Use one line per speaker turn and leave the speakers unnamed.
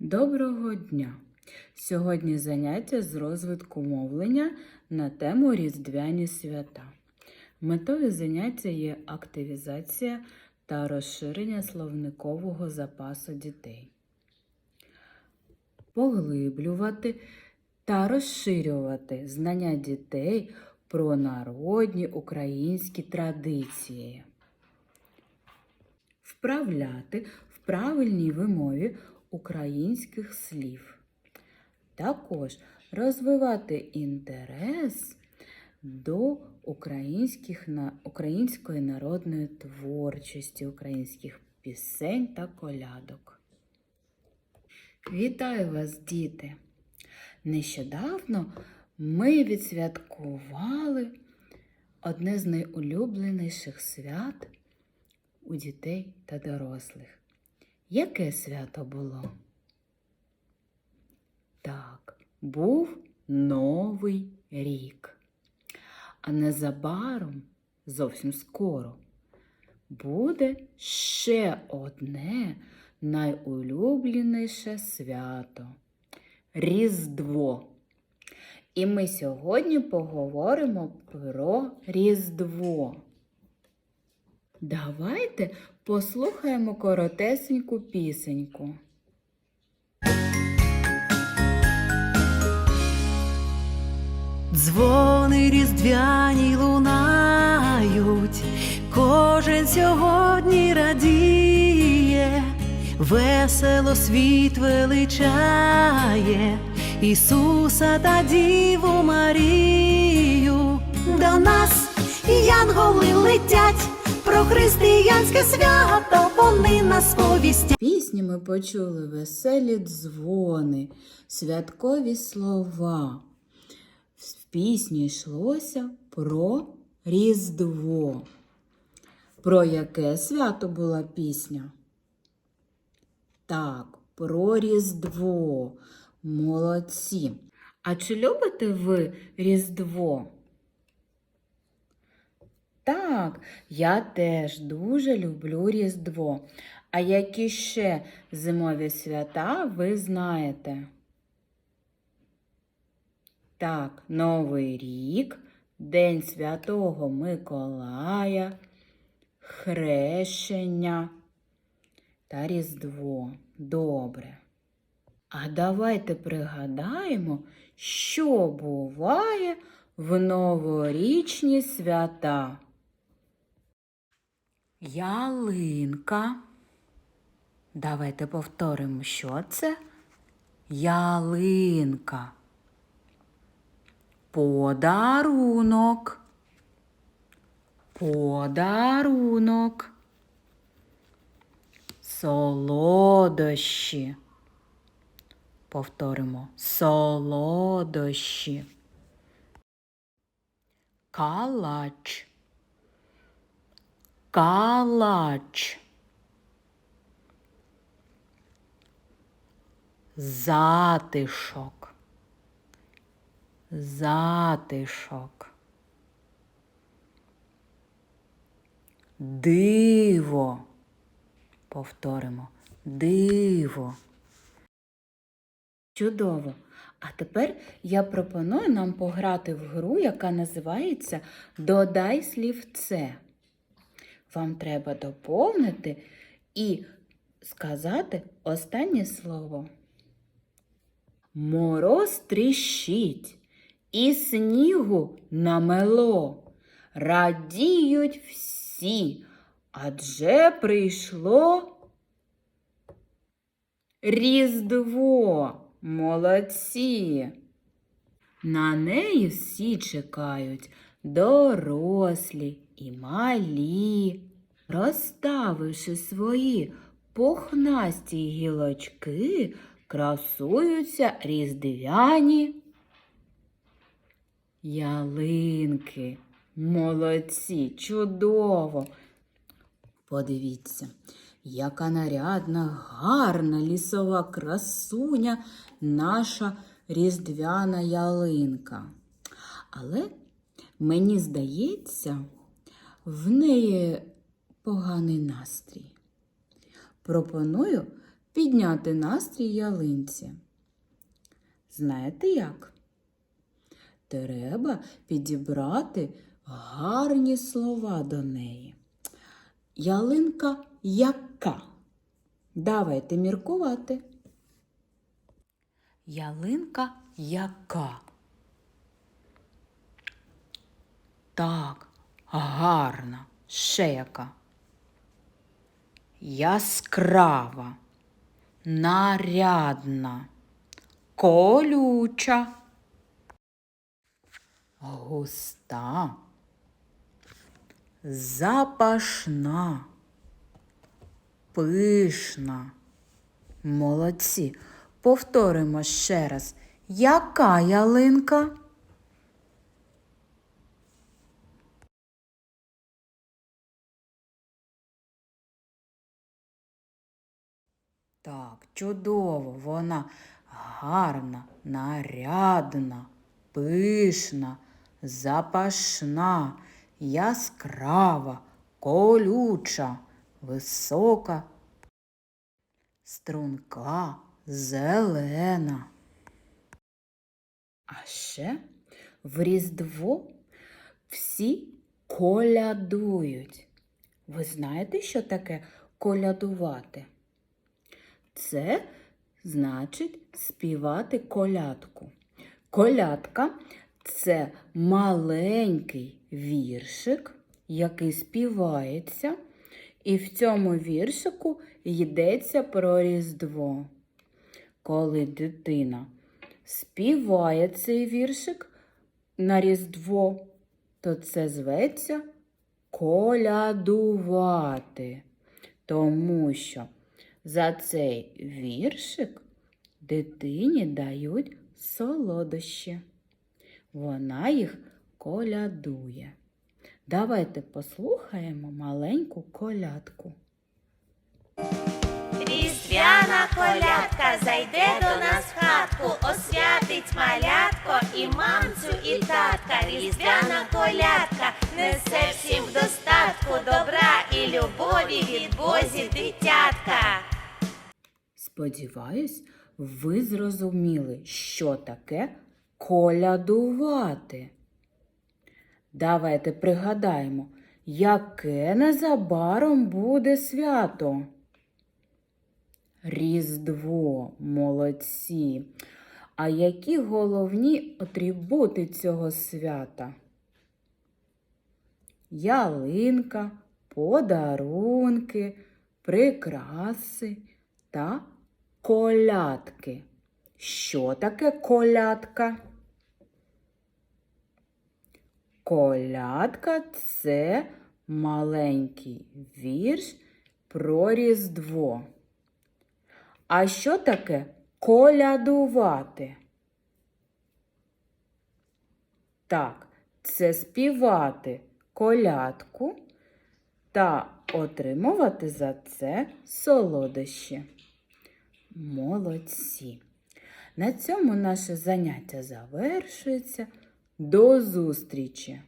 Доброго дня! Сьогодні заняття з розвитку мовлення на тему Різдвяні свята. Метою заняття є активізація та розширення словникового запасу дітей. Поглиблювати та розширювати знання дітей про народні українські традиції. Вправляти в правильній вимові українських слів. Також розвивати інтерес до українських, української народної творчості, українських пісень та колядок. Вітаю вас, діти! Нещодавно ми відсвяткували одне з найулюбленіших свят у дітей та дорослих. Яке свято було? Так, був Новий рік. А незабаром, зовсім скоро, буде ще одне найулюбленіше свято Різдво. І ми сьогодні поговоримо про Різдво. Давайте послухаємо коротесеньку пісеньку.
Дзвони різдвяні лунають, кожен сьогодні радіє, весело світ величає, Ісуса та Діву Марію. До нас янголи летять, про християнське свято вони нас повістять.
Пісні ми почули веселі дзвони, святкові слова. В пісні йшлося про Різдво. Про яке свято була пісня? Так, про Різдво. Молодці. А чи любите ви Різдво? Так, я теж дуже люблю Різдво. А які ще зимові свята ви знаєте? Так, Новий рік, День Святого Миколая, Хрещення та Різдво. Добре. А давайте пригадаємо, що буває в новорічні свята. Ялинка. Давайте повторимо, що це? Ялинка. Подарунок. Подарунок. Солодощі. Повторимо солодощі. Калач. Калач. Затишок. Затишок. Диво. Повторимо. Диво. Чудово. А тепер я пропоную нам пограти в гру, яка називається Додай слівце. Вам треба доповнити і сказати останнє слово. Мороз тріщить, і снігу намело. Радіють всі, адже прийшло Різдво. Молодці. На неї всі чекають дорослі і малі, розставивши свої пухнасті гілочки, красуються різдвяні ялинки. Молодці, чудово. Подивіться, яка нарядна, гарна лісова красуня наша різдвяна ялинка. Але мені здається, в неї поганий настрій. Пропоную підняти настрій ялинці? Знаєте як? Треба підібрати гарні слова до неї. Ялинка яка? Давайте міркувати. Ялинка яка? Так, гарна. Ще яка? Яскрава, нарядна, колюча, густа, запашна, пишна. Молодці. Повторимо ще раз. Яка ялинка? Так, чудово, вона гарна, нарядна, пишна, запашна, яскрава, колюча, висока, струнка, зелена. А ще в Різдво всі колядують. Ви знаєте, що таке колядувати? Це значить співати колядку. Колядка це маленький віршик, який співається, і в цьому віршику йдеться про Різдво. Коли дитина співає цей віршик на Різдво, то це зветься колядувати, тому що за цей віршик дитині дають солодощі. Вона їх колядує. Давайте послухаємо маленьку колядку.
Різдвяна колядка зайде до нас в хатку, освятить малятко і мамцю, і татка. Різдвяна колядка несе всім в достатку добра і любові від Бозі дитятка.
Сподіваюсь, ви зрозуміли, що таке колядувати. Давайте пригадаємо, яке незабаром буде свято. Різдво, молодці. А які головні атрибути цього свята? Ялинка, подарунки, прикраси та колядки. Що таке колядка? Колядка це маленький вірш про Різдво. А що таке колядувати? Так, це співати колядку та отримувати за це солодощі. Молодці. На цьому наше заняття завершується. До зустрічі!